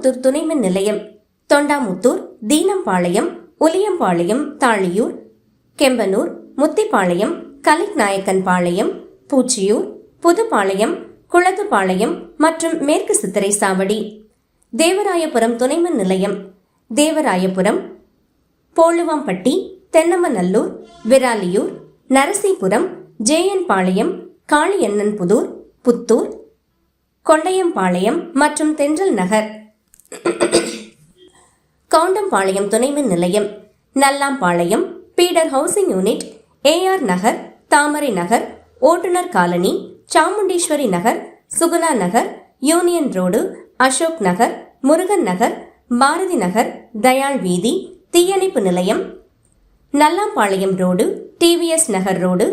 தொண்டாமுத்தூர் துணைமின் நிலையம் தொண்டாமுத்தூர் தீனம்பாளையம் உலியம்பாளையம் தாழியூர் கெம்பனூர் முத்திப்பாளையம் கலிக்நாயக்கன் பாளையம் பூச்சியூர் புதுப்பாளையம் குளத்துப்பாளையம் மற்றும் மேற்கு சித்திரை சாவடி தேவராயபுரம் துணைமின் நிலையம் தேவராயபுரம் போலுவாம்பட்டி தென்னமநல்லூர் விராலியூர் நரசிபுரம் ஜேஎன் பாளையம் காளியண்ணன்புதூர் புத்தூர் கொண்டையம்பாளையம் மற்றும் தென்றல் நகர். கவுண்டம்பாளையம் துணைமின் நிலையம் Nallampalayam feeder housing unit AR Nagar Thamarai Nagar ஓட்டுநர் colony Chamundeeswari Nagar Suguna Nagar union road Ashok Nagar Murugan Nagar Bharathi Nagar Dayal வீதி தீயணைப்பு நிலையம். Nallampalayam road TVS Nagar road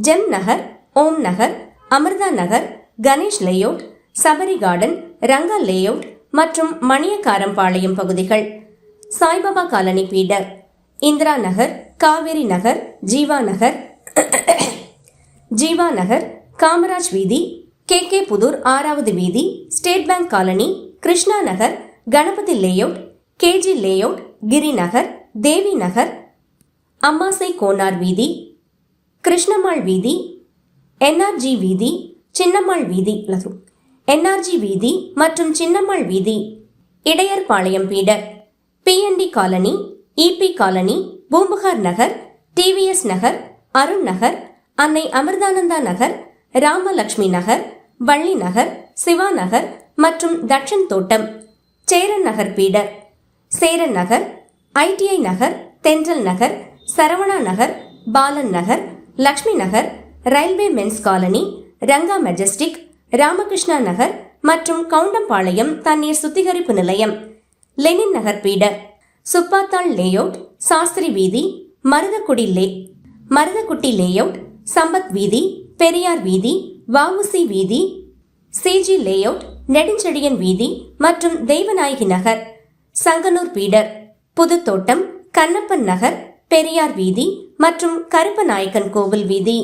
gem Nagar Om Nagar Amritha Nagar Ganesh layout Sabari garden Ranga layout மற்றும் மணியக்காரம்பாளையம் பகுதிகள். Saibaba colony feeder Indira Nagar Kaveri Nagar Jeeva Nagar Jeeva Nagar Kamaraj வீதி K K Puthur ஆறாவது வீதி state bank colony Krishna Nagar Ganapathy layout KG layout Girinagar Devi Nagar Ammasai Konar வீதி கிருஷ்ணம்மாள் வீதி NRG வீதி சின்னம்மாள் வீதி NRG வீதி மற்றும் சின்னம்மாள் வீதி. Idayarpalayam feeder. PNT colony EB colony Poompuhar Nagar TVS Nagar Arun Nagar Annai Amritananda Nagar Ramalakshmi நகர் வள்ளி நகர் சிவா நகர் மற்றும் Thatchan Thottam. Cheran Nagar feeder. Cheran Nagar ITI Nagar Thendral Nagar Saravana Nagar Balan Nagar Lakshmi Nagar railway men's colony Ranga majestic Ramakrishna Nagar மற்றும் கவுண்டம்பாளையம் தண்ணீர் சுத்திகரிப்பு நிலையம். Lenin Nagar feeder Subbathal layout Sastri வீதி மருதக்குடி லே மருதக்குட்டி layout Sampath வீதி பெரியார் வீதி வஉசி வீதி CG layout Nedunchezhiyan வீதி மற்றும் தெய்வநாயகி நகர். சங்கனூர் பீடர் புதுத்தோட்டம் கண்ணப்பன் நகர் பெரியார் வீதி மற்றும் கருப்பநாயக்கன் கோவில் வீதி.